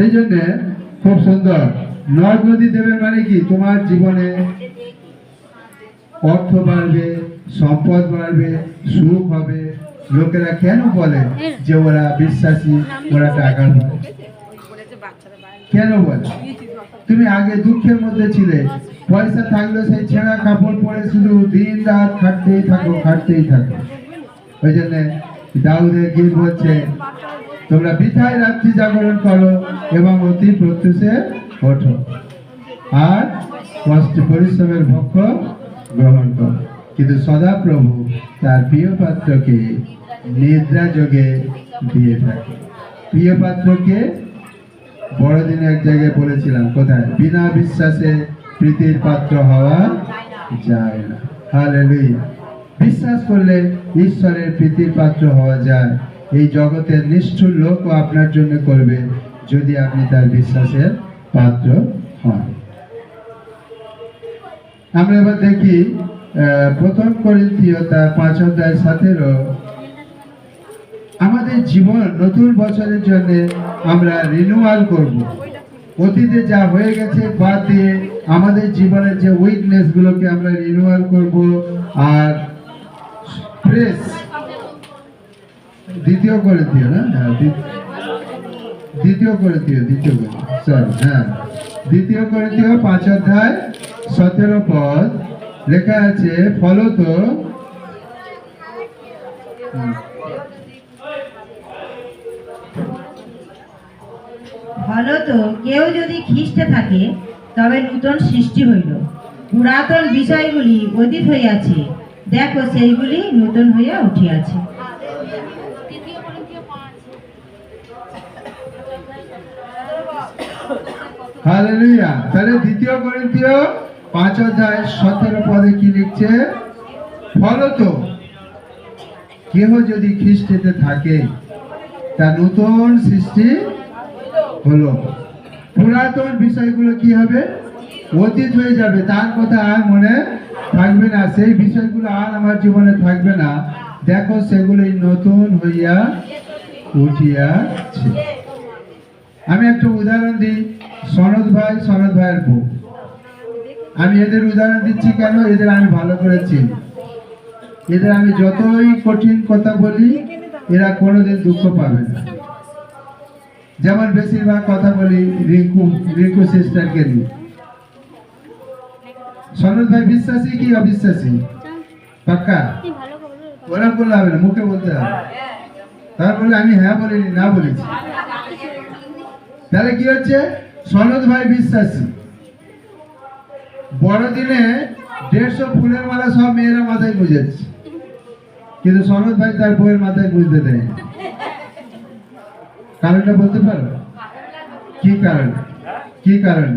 সেই জন্য খুব সুন্দর। নদ নদী দেবে মানে কি? তোমার জীবনে অর্থ বাড়বে, সম্পদ বাড়বে, সুখ হবে। লোকেরা কেন বলে যে ওরা বিশ্বাসী, ওরা টাকা কেন বলে? তুমি আগে দুঃখের মধ্যে ছিলে। পয়সা থাকলে সেই ছেঁড়া কাপড় পরে শুধু দিন রাত খাটতেই থাকো খাটতেই থাকো। ওই জন্য দাউদের গীত হচ্ছে তোমরা বৃথায় রাত্রি জাগরণ করো এবং অতি প্রত্যুষে ওঠো। আর কষ্ট পরিশ্রমের ভক্ষ গ্রহণ করো। কিন্তু সদা প্রভু তার প্রিয় পাত্রকে নিদ্রা যোগে দিয়ে থাকে। প্রিয় পাত্রকে বড়দিনে এক জায়গায় বলেছিলাম, কোথায়? বিনা বিশ্বাসে প্রীতির পাত্র হওয়া যায় না। হালেলুয়া বিশ্বাস করলে ঈশ্বরের প্রীতির পাত্র হওয়া যায়। এই জগতের নিষ্ঠুর লোকও আপনার জন্য করবে যদি আপনি তার বিশ্বাসের পাত্র হন। আমরা এবার দেখি প্রথম করিন্থীয় তার পাঁচ অধ্যায় সতেরো। আমাদের জীবন নতুন বছরের জন্য আমরা রিনিউয়াল করব। অতীতে যা হয়ে গেছে বাদ দিয়ে আমাদের জীবনের যে উইকনেস গুলোকে আমরা রিনিউয়াল করব আর ফ্রেশ দ্বিতীয় করে দিও না? হ্যাঁ দ্বিতীয় করে দিও, দ্বিতীয় করে সরি হ্যাঁ। দ্বিতীয় করে দিও, পাঁচ অধ্যায়, সতেরো পদ। লেখা আছে, ফলত ফলত, কেউ যদি খ্রিস্টে থাকে, তবে নূতন সৃষ্টি হইল। পুরাতন বিষয়গুলি অতীত হইয়াছে। দেখো, সেইগুলি নূতন হইয়া উঠিয়াছে। হালেলুয়া তাহলে দ্বিতীয় করিন্থীয় পাঁচ অধ্যায় সতেরো পদে কি লিখছে? ফলত কেহ যদি খ্রিস্টেতে থাকে, তা নতুন সৃষ্টি হলো। পুরাতন বিষয়গুলো কি হবে? অতীত হয়ে যাবে। তার কথা আর মনে থাকবে না। সেই বিষয়গুলো আর আমার জীবনে থাকবে না। দেখো, সেগুলোই নতুন হইয়া উঠিয়াছে। আমি একটা উদাহরণ দিই। সনদ ভাই, সনদ ভাইয়ের বউ। আমি এদের উদাহরণ দিচ্ছি কেন? এদের আমি ভালো করে চিনি এদের আমি যতই কঠিন কথা বলি, এরা কোনোদিন দুঃখ পাবে না। যেমন বেশিরভাগ কথা বলি, রিঙ্কু রিঙ্কু সিস্টারকে নিয়ে। সনদ ভাই বিশ্বাসী কি অবিশ্বাসী? পাক্কা? ওরা বললে হবে না, মুখে বলতে হবে। তারপরে আমি হ্যাঁ বলিনি, না বলেছি। তাহলে কি হচ্ছে? সনদ ভাই বিশ্বাসী। বড়দিনে দেড়শো ফুলের মালা সব মেয়েরা মাথায় গুঁজেছে। কিন্তু সনদ ভাই তার বউয়ের মাথায় গুঁজতে দেয়। কারণটা বলতে পারো? কি কারণ? কি কারণ?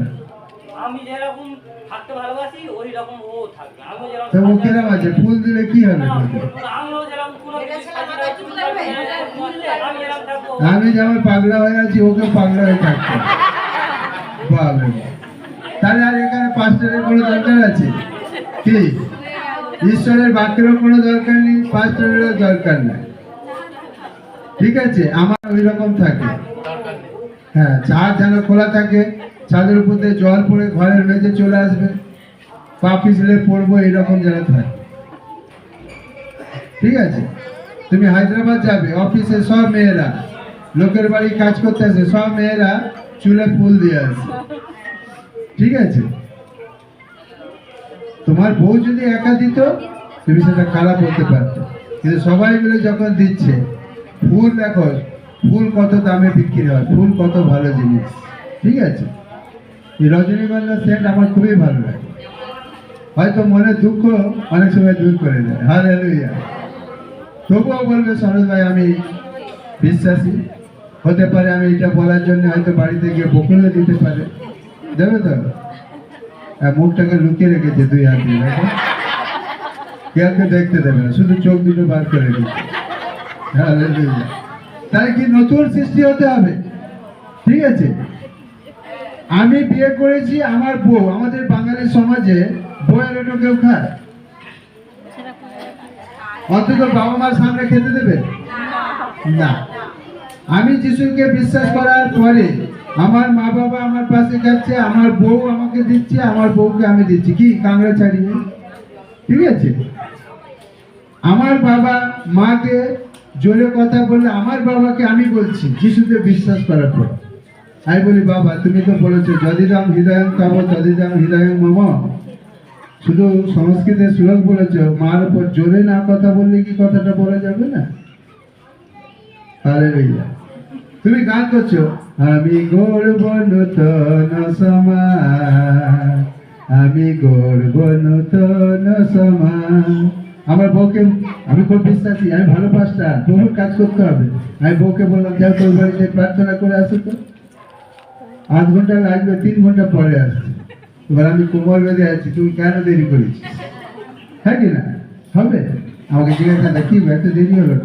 আমি যেরকম থাকতে ভালোবাসি ওই রকম ও থাকবে আমি যেরকম তো ও কিরম আছে? ফুল দিলে কি হবে আমিও যেরকম আমি যেমন পাগলা হয়ে আছি ওকে পাগলা হয়ে থাকতে কোনো ঈশ্বরের কোনো দরকার নেই পাঁচটারেরও দরকার নাই। ঠিক আছে, আমার ওই রকম থাকে। হ্যাঁ যেন খোলা থাকে ছাদের উপর দিয়ে জল পড়ে ঘরের মেঝে চলে আসবে, পা পিছলে পড়ব এরকম যেন থাকে। ঠিক আছে? তুমি হায়দ্রাবাদ যাবে, অফিসে সব মেয়েরা, লোকের বাড়ি কাজ করতে আসে, সব মেয়েরা চুলে ফুল দিয়ে আসে ঠিক আছে? তোমার বউ যদি একা দিত, তুমি সেটা খারাপ হতে পারতো। কিন্তু সবাই মিলে যখন দিচ্ছে, ফুল দেখো, ফুল কত দামে বিক্রি হয়, ফুল কত ভালো জিনিস। ঠিক আছে? এই রজনীগন্ধা সেন্ট আমার খুবই ভালো লাগে। হয়তো মনের দুঃখ, অনেক সময় দূর করে দেয়। হাল তবুও বলবে সরোজ ভাই, আমি বিশ্বাসী। হতে পারে আমি এটা বলার জন্য হয়তো বাড়িতে গিয়ে বকুলে দিতে পারে। দেবে তো? আর মুখটাকে লুকিয়ে রেখেছে দুই হাত কেউকে দেখতে দেবে না, শুধু চোখ দুটো বার করে Hallelujah. তাহলে কি নতুন সৃষ্টি হতে হবে? ঠিক আছে। আমি বিয়ে করেছি আমার বউ। আমাদের বাঙালি সমাজে বউয়ের ওটা কেউ খায়? অন্তত বাবা মার সামনে খেতে দেবে? না। আমি যিশুকে বিশ্বাস করার পরে আমার মা বাবা আমার পাশে যাচ্ছে, আমার বউ আমাকে দিচ্ছে, আমার বউকে আমি দিচ্ছি। কি? কাংড়া ছাড়িয়ে। ঠিক আছে? আমার বাবা মাকে জোরে কথা বললে, আমার বাবাকে আমি বলছি যিশুতে বিশ্বাস করার পর। আমি বলি, বাবা, তুমি তো বলেছ, যদিদাম হৃদয়ং তব, তদিদাম হৃদয়ং মম। শুধু সংস্কৃতে শ্লোক বলেছ, মার উপর জোরে না কথা বললে কি কথাটা বলা যাবে না? তুমি গান করছ? আমি গর্ব নূতন সমাজ আমি গর্ব নূতন সমাজ আমার বউকে, আমি খুব বিশ্বাসী, আমি ভালো প্রভুর কাজ করতে হবে। আমি বউকে বললাম, যাও তোর বাড়িতে প্রার্থনা করে আসো তো। আধ ঘণ্টা লাগবে তিন ঘণ্টা পরে আসছে। এবার আমি কোমর বেঁধে আছি তুমি কেন দেরি করেছিস? হ্যাঁ কি না? হবে? আমাকে জিজ্ঞাসা কি, এত দেরি হলো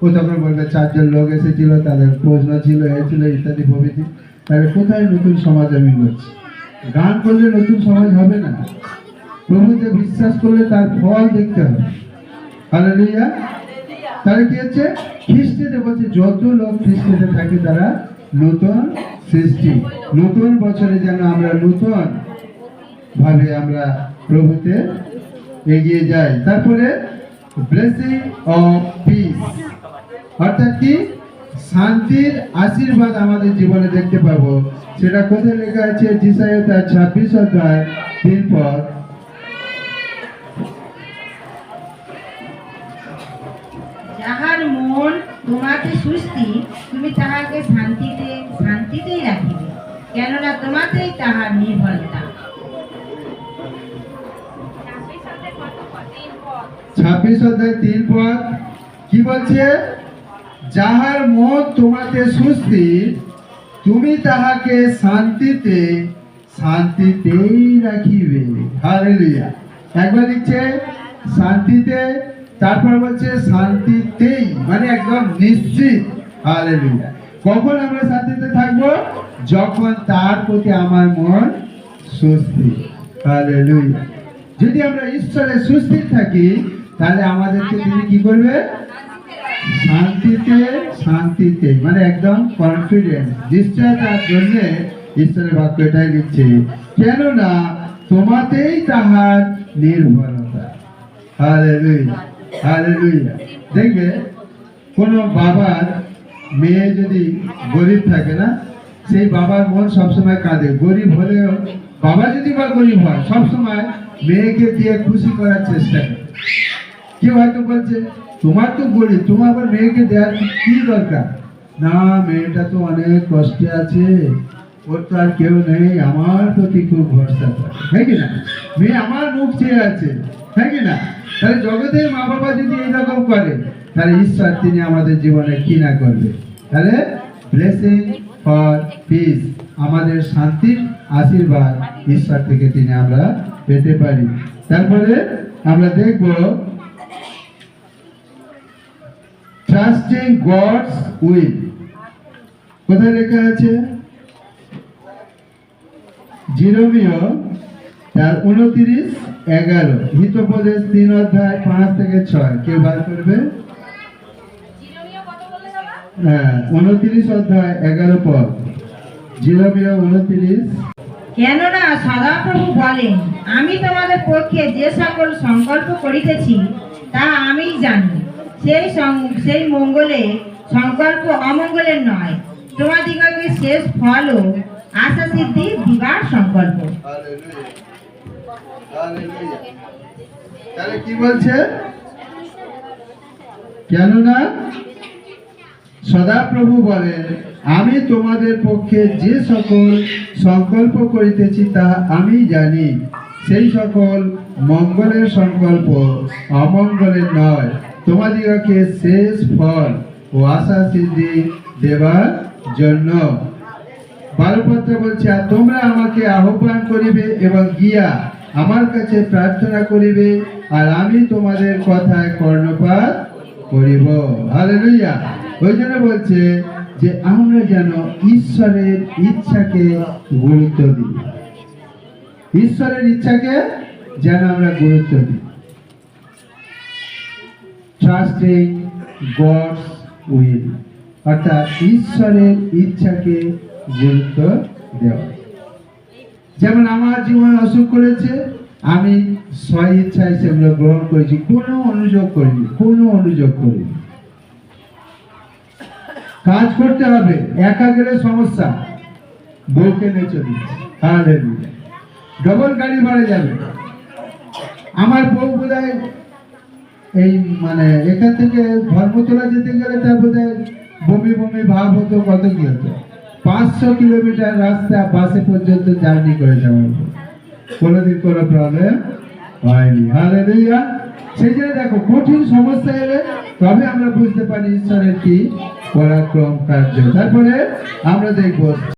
তখন বলবে চারজন লোক এসেছিল, তাদের প্রশ্ন ছিল, এ ছিল ইত্যাদি প্রভৃতি। তাহলে কোথায় নতুন সমাজ আমি করছি গান করলে নতুন সমাজ হবে না। প্রভুতে বিশ্বাস করলে তার ফল দেখতে হবে। হালেলুয়া। তাহলে কি হচ্ছে? খ্রিস্টিতে বলছে, যত লোক খ্রিস্টিতে থাকে তারা নতুন সৃষ্টি। নতুন বছরে যেন আমরা নতুন ভাবে আমরা প্রভুতে এগিয়ে যাই। তারপরে ব্লেসিং অফ পিস অর্থাৎ কি? শান্তির আশীর্বাদ আমাদের জীবনে দেখতে পাবো। সেটা কোথায় লেখা আছে? জিসায় তার ছাব্বিশ অধ্যায় তিন পদ। যাহার মন তোমাকে সুস্থি তুমি তাহাকে শান্তিতে শান্তিতেই রাখিবে। কেননা তোমাতেই তাহার নির্ভরতা। ছাব্বিশ অধ্যায় তিন পদ। কি বলছে? যাহার মন তোমাতে সুস্থি, তুমি তাহাকে শান্তিতে, শান্তিতেই রাখিবে। হালেলুয়া একবার দিচ্ছে শান্তিতে, তারপর বলছে শান্তিতেই মানে একদম নিশ্চিত। হালেলুয়া কখন আমরা শান্তিতে থাকব? যখন তার প্রতি আমার মন সুস্থি। হালেলুয়া যদি আমরা ঈশ্বরের সুস্থির থাকি, তাহলে আমাদেরকে তিনি কি করবে? শান্তিতে শান্তিতে মানে একদম কনফিডেন্স নিশ্চয়তার জন্য ঈশ্বরের বাক্য এটাই লিখছে কেননা তোমাতেই তাহার নির্ভরতা। দেখবে, কোন বাবার মেয়ে যদি গরিব থাকে না, সেই বাবার মন সবসময় কাঁদে। গরিব হলেও, বাবা যদি বা গরিব হয়, সবসময় মেয়েকে দিয়ে খুশি করার চেষ্টা করে। কেউ হয়তো বলছে? তোমার তো গরিব তোমার আবার মেয়েকে দেওয়ার কি দরকার? না, মেয়েটা তো অনেক কষ্টে আছে। ওর তো আর কেউ নেই, আমার প্রতি খুব ভরসা হ্যাঁ কি না? মেয়ে আমার মুখ চেয়ে আছে। হ্যাঁ কি না? তাহলে জগতের মা বাবা যদি এইরকম করে, তাহলে ঈশ্বর তিনি আমাদের জীবনে কি না করবে? তাহলে ব্লেসিং ফর পিস আমাদের শান্তির আশীর্বাদ ঈশ্বর থেকে তিনি আমরা পেতে পারি। তারপরে আমরা দেখব ট্রাস্টিং গডস উইল কোথায় লেখা আছে? জিরোমিও তার উনত্রিশ এগারো। হিতোপদেশ তিন অধ্যায় পাঁচ থেকে ছয়। কেউ বার করবে? হ্যাঁ উনত্রিশ অধ্যায় এগারো পদ। জিরোমিও উনত্রিশ। কেননা সদাপ্রভু বলেন আমি তোমাদের পক্ষে যে সকল সংকল্প করিতেছি তা আমিই জানি। সেই সেই মঙ্গলে, সংকল্প অমঙ্গলের নয়। তোমাদিগকে শেষ ফল আশা সিদ্ধি দিবার সংকল্প। কি বলছে? কেননা সদাপ্রভু বলেন, আমি তোমাদের পক্ষে যে সকল সংকল্প করিতেছি তা আমি জানি। সেই সকল মঙ্গলের সংকল্প অমঙ্গলের নয়। তোমাদিগকে শেষ ফল ও আশা সিদ্ধি দেবার জন্য। বারোপত্র বলছে, আর তোমরা আমাকে আহ্বান করিবে এবং গিয়া আমার কাছে প্রার্থনা করিবে, আর আমি তোমাদের কথায় কর্ণপাত করিব। হালেলুইয়া ওই জন্য বলছে যে, আমরা যেন ঈশ্বরের ইচ্ছাকে গুরুত্ব দিই। ঈশ্বরের ইচ্ছাকে যেন আমরা গুরুত্ব দিই। ট্রাস্টিং গডস উইল অর্থাৎ ঈশ্বরের ইচ্ছাকে গুরুত্ব দেওয়া। যেমন আমার জীবনে অসুখ করেছে, আমি স্ব ইচ্ছায় সেগুলো গ্রহণ করেছি। কোনো অনুযোগ করিনি, কোনো অনুযোগ করিনি। কাজ করতে হবে একা গেলে সমস্যা বউকে নিয়ে চলি ডবল গাড়ি ভাড়া যাবে। আমার বউ বোধহয় এই মানে এখান থেকে ধর্মতলা যেতে গেলে তার বোধহয় বমি বমি ভাব হতো, কত কি হতো? পাঁচশো কিলোমিটার রাস্তা বাসে পর্যন্ত জার্নি করেছে আমার বউ। কোনোদিন কোনো প্রবলেম হয়নি। হালেলুয়া সেই জন্য দেখো, কঠিন সমস্যা এলে তবে আমরা বুঝতে পারি ঈশ্বরের কি পরাক্রম কার্য। তারপরে আমরা দেখব